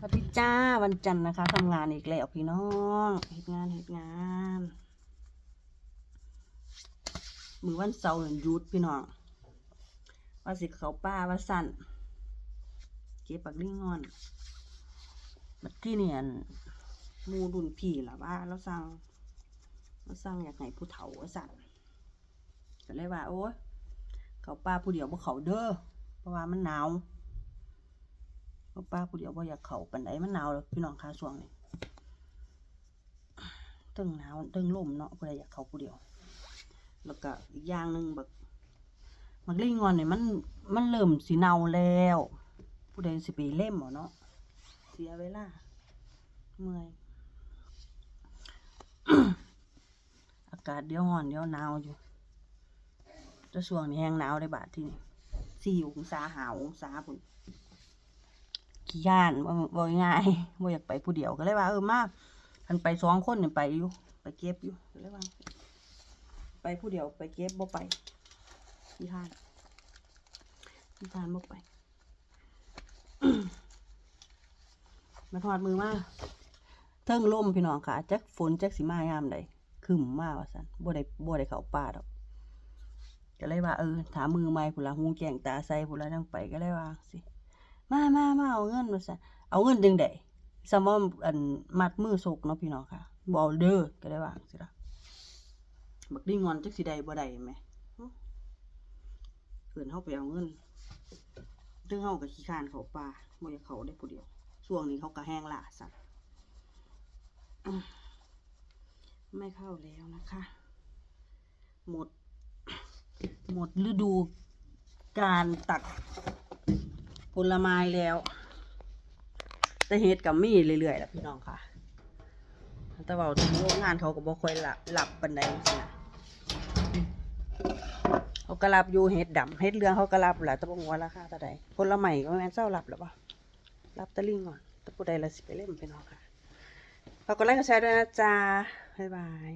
สวัสดีจ้าวันจันทร์นะคะทำงานอีกแล้วพี่น้องเฮ็ดงานเฮ็ดงานมือวันเสาร์หยุดพี่น้องว่าสิเขาป้าว่าสั่นเก็บปักลิ่งงอนบัดที่เนี่ยนมูรุ่นพี่ล่ะว่าเราสั่งเราสั่งอยากให้ผู้เฒ่าว่าสั่นก็เลยว่าโอ้ยเขาป้าผู้เดียวบ่เขาเด้อเพราะว่ามันหนาว เพราป้าผู้เดียวบ่อยากเข้าปานใดมันหนาวแล้วพี่น้องคะช่วงนี้ตึงหนาวตึงลมเนาะผู้ใดอยากเข้าผู้เดียว แล้วก็อีกอย่างหนึ่งแบบมักลิงงอนเนี่ยมันมันเริ่มสีเนาแล้ว ผู้ใดสิไปเล่มเหรอเนาะเสียเวลาเมื่อยอากาศเดี๋ยวร้อนเดี๋ยวหนาวอยู่จะช่วงนี้แห้งหนาวได้บาทที่นี่สี่องศาหาองศาพุ่น ขี้ย่านบ่บ่ง่ายบ่อยากไปผู้เดียวก็เลยว่าเออมาคันไปสองคนเนี่ยไปอยู่ไปเก็บอยู่ก็เลยว่าไปผู้เดียวไปเก็บบ่ไปขี้ย่านขี้ย่านบ่ไปมาทอดมือมาเทิงลมพี่น้องค่ะจักฝนแจักสิมายามใดขึ้นมาว่าซั่นบ่ได้บ่ได้เขาป่าดอกก็เลยว่าเออถามมือใหม่พุ่นละหูแจงตาใส่พุ่นละจังไปก็เลยว่าสิ มามามาเอาเงินมาซะเอาเงินดึงได้สมมติอันมัดมือศกเนาะพี่น้องค่ะบอาเด้อก็ได้ว่าสิละบักดีงอนจักสิได้บ่ได้แหมหึเกินเฮาไปเอาเงินถึงเฮาก็ขี้คานเขาป่าบ่อยากเขาได้ผู้เดียวช่วงนี้เขาก็แห้งล่าสัตว์ไม่เข้าแล้วนะคะ หมด หมดฤดูการตัดผ ลไม้แล้ว แต่เฮ็ดกับมีเรื่อยๆแหละพี่น้องค่ะ แต่ว่าถึงโรงงานเขาก็บ่ค่อยหลับหลับปานใดจังซี้นะเขาก็รับอยู่เฮ็ดดำเฮ็ดเหลืองเขาก็รับแหละแต่บ่ฮู้ว่าราคาเท่าใดผลไม้ก็แม่นเซารับแล้วบ่รับตะลิงก่อนต่ผู้ใดละสิไปเล่นพี่น้องค่ะฝากกดไลค์กดแชร์ด้วยนะจ๊ะบ๊ายบาย